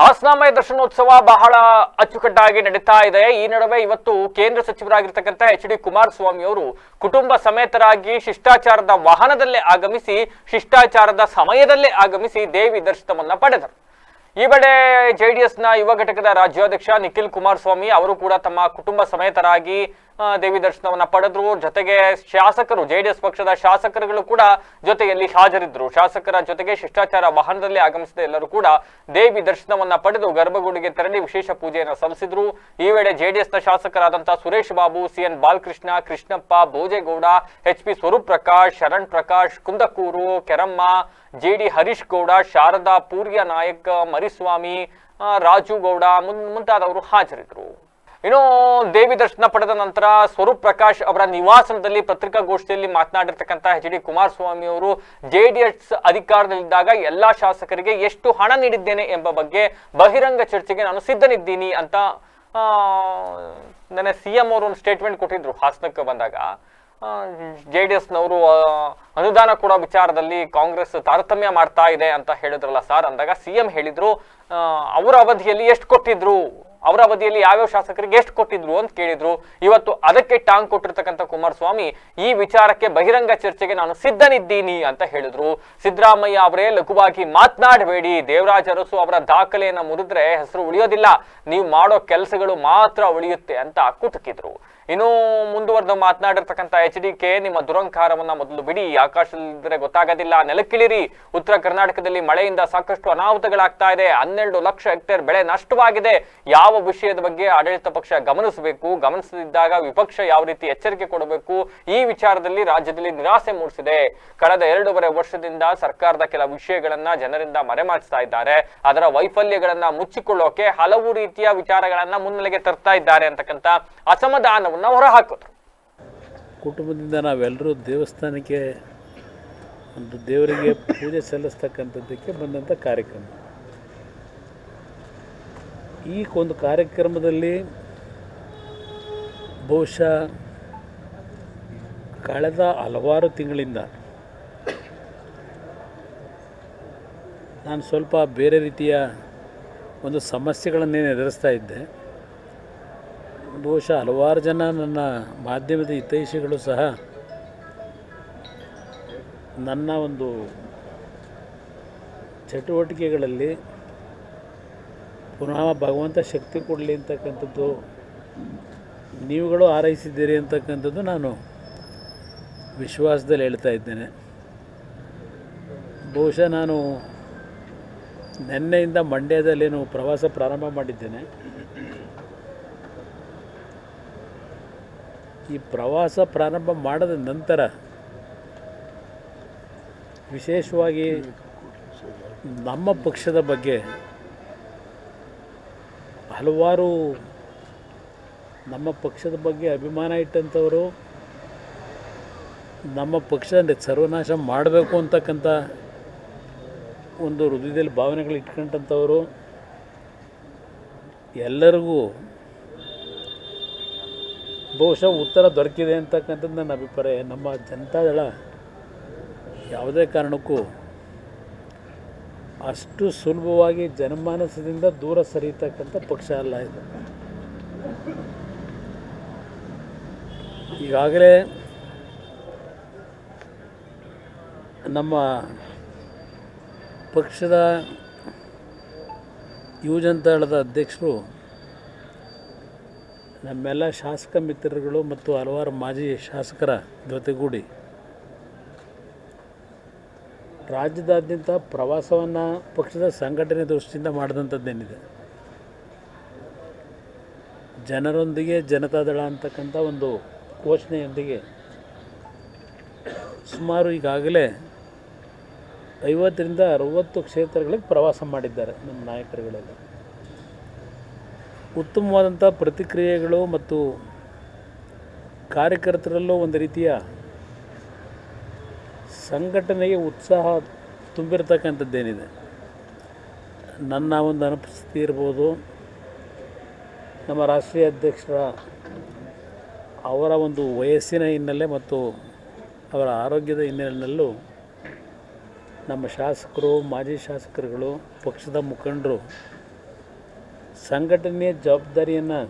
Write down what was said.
ಹಾಸನಾಮಯ ದರ್ಶನೋತ್ಸವ ಬಹಳ ಅಚ್ಚುಕಟ್ಟಾಗಿ ನಡೀತಾ ಇದೆ. ಈ ನಡುವೆ ಇವತ್ತು ಕೇಂದ್ರ ಸಚಿವರಾಗಿರ್ತಕ್ಕಂಥ ಎಚ್ ಡಿ ಕುಮಾರಸ್ವಾಮಿ ಅವರು ಕುಟುಂಬ ಸಮೇತರಾಗಿ ಶಿಷ್ಟಾಚಾರದ ವಾಹನದಲ್ಲೇ ಆಗಮಿಸಿ, ಶಿಷ್ಟಾಚಾರದ ಸಮಯದಲ್ಲೇ ಆಗಮಿಸಿ ದೇವಿ ದರ್ಶನವನ್ನ ಪಡೆದರು. ಈ ವೇಳೆ ಜೆಡಿಎಸ್ನ ಯುವ ಘಟಕದ ರಾಜ್ಯಾಧ್ಯಕ್ಷ ನಿಖಿಲ್ ಕುಮಾರಸ್ವಾಮಿ ಅವರು ಕೂಡ ತಮ್ಮ ಕುಟುಂಬ ಸಮೇತರಾಗಿ ದೇವಿ ದರ್ಶನವನ್ನ ಪಡೆದ್ರು. ಜೊತೆಗೆ ಶಾಸಕರು, ಜೆಡಿಎಸ್ ಪಕ್ಷದ ಶಾಸಕರುಗಳು ಕೂಡ ಜೊತೆಯಲ್ಲಿ ಹಾಜರಿದ್ರು. ಶಾಸಕರ ಜೊತೆಗೆ ಶಿಷ್ಟಾಚಾರ ವಾಹನದಲ್ಲಿ ಆಗಮಿಸಿದ ಎಲ್ಲರೂ ಕೂಡ ದೇವಿ ದರ್ಶನವನ್ನ ಪಡೆದು ಗರ್ಭಗುಡಿಗೆ ತೆರಳಿ ವಿಶೇಷ ಪೂಜೆಯನ್ನು ಸಲ್ಲಿಸಿದ್ರು. ಈ ವೇಳೆ ಜೆಡಿಎಸ್ನ ಶಾಸಕರಾದಂತಹ Suresh Babu CN Balakrishna, Krishnappa, Bhojegowda, H P Swaroop Prakash Sharan Prakash, Kundakuru, Keramma JD Harish Gowda, Sharada, Poorya Naik Mariswamy ಆ, ರಾಜು ಗೌಡ ಮುನ್ ಮುಂತಾದವರು ಹಾಜರಿದ್ದರು. ಇನ್ನು ದೇವಿ ದರ್ಶನ ಪಡೆದ ನಂತರ ಸ್ವರೂಪ್ ಪ್ರಕಾಶ್ ಅವರ ನಿವಾಸದಲ್ಲಿ ಪತ್ರಿಕಾಗೋಷ್ಠಿಯಲ್ಲಿ ಮಾತನಾಡಿರ್ತಕ್ಕಂಥ ಎಚ್ ಡಿ ಕುಮಾರಸ್ವಾಮಿ ಅವರು ಜೆಡಿಎಸ್ ಅಧಿಕಾರದಲ್ಲಿದ್ದಾಗ ಎಲ್ಲಾ ಶಾಸಕರಿಗೆ ಎಷ್ಟು ಹಣ ನೀಡಿದ್ದೇನೆ ಎಂಬ ಬಗ್ಗೆ ಬಹಿರಂಗ ಚರ್ಚೆಗೆ ನಾನು ಸಿದ್ಧನಿದ್ದೀನಿ ಅಂತ ನೆನ್ನೆ ಸಿ ಎಂ ಅವರು ಒಂದು ಸ್ಟೇಟ್ಮೆಂಟ್ ಕೊಟ್ಟಿದ್ರು ಹಾಸನಕ್ಕೆ ಬಂದಾಗ. ಜೆ ಡಿ ಎಸ್ನವರು ಅನುದಾನ ಕೊಡೋ ವಿಚಾರದಲ್ಲಿ ಕಾಂಗ್ರೆಸ್ ತಾರತಮ್ಯ ಮಾಡ್ತಾ ಇದೆ ಅಂತ ಹೇಳಿದ್ರಲ್ಲ ಸರ್. ಅಂದಾಗ ಸಿ ಎಂ ಹೇಳಿದ್ರು ಅವರ ಅವಧಿಯಲ್ಲಿ ಎಷ್ಟು ಕೊಟ್ಟಿದ್ರು, ಅವರ ಅವಧಿಯಲ್ಲಿ ಯಾವ್ಯಾವ ಶಾಸಕರಿಗೆ ಎಷ್ಟು ಕೊಟ್ಟಿದ್ರು ಅಂತ ಕೇಳಿದ್ರು. ಇವತ್ತು ಅದಕ್ಕೆ ಟಾಂಗ್ ಕೊಟ್ಟಿರ್ತಕ್ಕಂಥ ಕುಮಾರಸ್ವಾಮಿ ಈ ವಿಚಾರಕ್ಕೆ ಬಹಿರಂಗ ಚರ್ಚೆಗೆ ನಾನು ಸಿದ್ಧನಿದ್ದೀನಿ ಅಂತ ಹೇಳಿದ್ರು. ಸಿದ್ದರಾಮಯ್ಯ ಅವರೇ ಲಘುವಾಗಿ ಮಾತನಾಡಬೇಡಿ. ದೇವರಾಜ ಅರಸು ಅವರ ದಾಖಲೆಯನ್ನು ಮುರಿದ್ರೆ ಹೆಸರು ಉಳಿಯೋದಿಲ್ಲ. ನೀವು ಮಾಡೋ ಕೆಲಸಗಳು ಮಾತ್ರ ಉಳಿಯುತ್ತೆ ಅಂತ ಕುಟುಕಿದ್ರು. ಇನ್ನು ಮುಂದುವರೆದು ಮಾತನಾಡಿರ್ತಕ್ಕಂಥ ಎಚ್ ಡಿ ಕೆ ನಿಮ್ಮ ದುರಂಕಾರವನ್ನ ಮೊದಲು ಬಿಡಿ. ಆಕಾಶದಲ್ಲಿದ್ರೆ ಗೊತ್ತಾಗೋದಿಲ್ಲ. ನೆಲಕ್ಕಿಳಿರಿ. ಉತ್ತರ ಕರ್ನಾಟಕದಲ್ಲಿ ಮಳೆಯಿಂದ ಸಾಕಷ್ಟು ಅನಾಹುತಗಳಾಗ್ತಾ ಇದೆ. ಹನ್ನೆರಡು ಲಕ್ಷ ಹೆಕ್ಟೇರ್ ಬೆಳೆ ನಷ್ಟವಾಗಿದೆ. ಯಾವ ವಿಷಯದ ಬಗ್ಗೆ ಆಡಳಿತ ಪಕ್ಷ ಗಮನಿಸಬೇಕು? ಗಮನಿಸದಿದ್ದಾಗ ವಿಪಕ್ಷ ಯಾವ ರೀತಿ ಎಚ್ಚರಿಕೆ ಕೊಡಬೇಕು? ಈ ವಿಚಾರದಲ್ಲಿ ರಾಜ್ಯದಲ್ಲಿ ನಿರಾಸೆ ಮೂಡಿಸಿದೆ. ಕಳೆದ ಎರಡೂವರೆ ವರ್ಷದಿಂದ ಸರ್ಕಾರದ ಕೆಲ ವಿಷಯಗಳನ್ನ ಜನರಿಂದ ಮರೆಮಾಚ್ತಾ ಇದ್ದಾರೆ. ಅದರ ವೈಫಲ್ಯಗಳನ್ನ ಮುಚ್ಚಿಕೊಳ್ಳೋಕೆ ಹಲವು ರೀತಿಯ ವಿಚಾರಗಳನ್ನ ಮುನ್ನೆಲೆಗೆ ತರ್ತಾ ಇದ್ದಾರೆ ಅಂತಕ್ಕಂಥ ಅಸಮಾಧಾನವನ್ನ ಹೊರಹಾಕಿದ್ರು ಕುಟುಂಬದಿಂದ ನಾವೆಲ್ಲರೂ ದೇವಸ್ಥಾನಕ್ಕೆ ಒಂದು ದೇವರಿಗೆ ಪೂಜೆ ಸಲ್ಲಿಸ್ತಕ್ಕಂಥದ್ದಕ್ಕೆ ಬಂದಂಥ ಕಾರ್ಯಕ್ರಮ. ಈ ಒಂದು ಕಾರ್ಯಕ್ರಮದಲ್ಲಿ ಬಹುಶಃ ಕಳೆದ ಹಲವಾರು ತಿಂಗಳಿಂದ ನಾನು ಸ್ವಲ್ಪ ಬೇರೆ ರೀತಿಯ ಒಂದು ಸಮಸ್ಯೆಗಳನ್ನೇನು ಎದುರಿಸ್ತಾ ಇದ್ದೆ. ಬಹುಶಃ ಹಲವಾರು ಜನ ನನ್ನ ಮಾಧ್ಯಮದ ಹಿತೈಷಿಗಳು ಸಹ ನನ್ನ ಒಂದು ಚಟುವಟಿಕೆಗಳಲ್ಲಿ ಪುನಃ ಭಗವಂತ ಶಕ್ತಿ ಕೊಡಲಿ ಅಂತಕ್ಕಂಥದ್ದು, ನೀವುಗಳು ಹಾರೈಸಿದ್ದೀರಿ ಅಂತಕ್ಕಂಥದ್ದು ನಾನು ವಿಶ್ವಾಸದಲ್ಲಿ ಹೇಳ್ತಾ ಇದ್ದೇನೆ. ಬಹುಶಃ ನಾನು ನಿನ್ನೆಯಿಂದ ಮಂಡ್ಯದಲ್ಲೇನು ಪ್ರವಾಸ ಪ್ರಾರಂಭ ಮಾಡಿದ್ದೇನೆ. ಈ ಪ್ರವಾಸ ಪ್ರಾರಂಭ ಮಾಡಿದ ನಂತರ ವಿಶೇಷವಾಗಿ ನಮ್ಮ ಪಕ್ಷದ ಬಗ್ಗೆ ಹಲವಾರು ನಮ್ಮ ಪಕ್ಷದ ಬಗ್ಗೆ ಅಭಿಮಾನ ಇಟ್ಟಂಥವರು ನಮ್ಮ ಪಕ್ಷ ಸರ್ವನಾಶ ಮಾಡಬೇಕು ಅಂತಕ್ಕಂಥ ಒಂದು ಹೃದಯದಲ್ಲಿ ಭಾವನೆಗಳು ಇಟ್ಕೊಂಡಂಥವರು ಎಲ್ಲರಿಗೂ ಬಹುಶಃ ಉತ್ತರ ದೊರಕಿದೆ ಅಂತಕ್ಕಂಥದ್ದು ನನ್ನ ಅಭಿಪ್ರಾಯ. ನಮ್ಮ ಜನತಾದಳ ಯಾವುದೇ ಕಾರಣಕ್ಕೂ ಅಷ್ಟು ಸುಲಭವಾಗಿ ಜನಮಾನಸದಿಂದ ದೂರ ಸರಿಯತಕ್ಕಂಥ ಪಕ್ಷ ಅಲ್ಲ ಇದು. ಈಗಾಗಲೇ ನಮ್ಮ ಪಕ್ಷದ ಯುವಜನತಾದಳದ ಅಧ್ಯಕ್ಷರು ನಮ್ಮೆಲ್ಲ ಶಾಸಕ ಮಿತ್ರರುಗಳು ಮತ್ತು ಹಲವಾರು ಮಾಜಿ ಶಾಸಕರ ಜೊತೆಗೂಡಿ ರಾಜ್ಯದಾದ್ಯಂತ ಪ್ರವಾಸವನ್ನು ಪಕ್ಷದ ಸಂಘಟನೆ ದೃಷ್ಟಿಯಿಂದ ಮಾಡಿದಂಥದ್ದೇನಿದೆ? ಜನರೊಂದಿಗೆ ಜನತಾದಳ ಅಂತಕ್ಕಂಥ ಒಂದು ಘೋಷಣೆಯೊಂದಿಗೆ ಸುಮಾರು ಈಗಾಗಲೇ ಐವತ್ತರಿಂದ ಅರುವತ್ತು ಕ್ಷೇತ್ರಗಳಿಗೆ ಪ್ರವಾಸ ಮಾಡಿದ್ದಾರೆ ನಮ್ಮ ನಾಯಕರುಗಳೆಲ್ಲ. ಉತ್ತಮವಾದಂಥ ಪ್ರತಿಕ್ರಿಯೆಗಳು ಮತ್ತು ಕಾರ್ಯಕರ್ತರಲ್ಲೂ ಒಂದು ರೀತಿಯ ಸಂಘಟನೆಗೆ ಉತ್ಸಾಹ ತುಂಬಿರತಕ್ಕಂಥದ್ದೇನಿದೆ. ನನ್ನ ಒಂದು ಅನುಪಸ್ಥಿತಿ ಇರ್ಬೋದು. ನಮ್ಮ ರಾಷ್ಟ್ರೀಯ ಅಧ್ಯಕ್ಷರ ಅವರ ಒಂದು ವಯಸ್ಸಿನ ಹಿನ್ನೆಲೆ ಮತ್ತು ಅವರ ಆರೋಗ್ಯದ ಹಿನ್ನೆಲೆಯಲ್ಲೂ ನಮ್ಮ ಶಾಸಕರು, ಮಾಜಿ ಶಾಸಕರುಗಳು, ಪಕ್ಷದ ಮುಖಂಡರು ಸಂಘಟನೆಯ ಜವಾಬ್ದಾರಿಯನ್ನು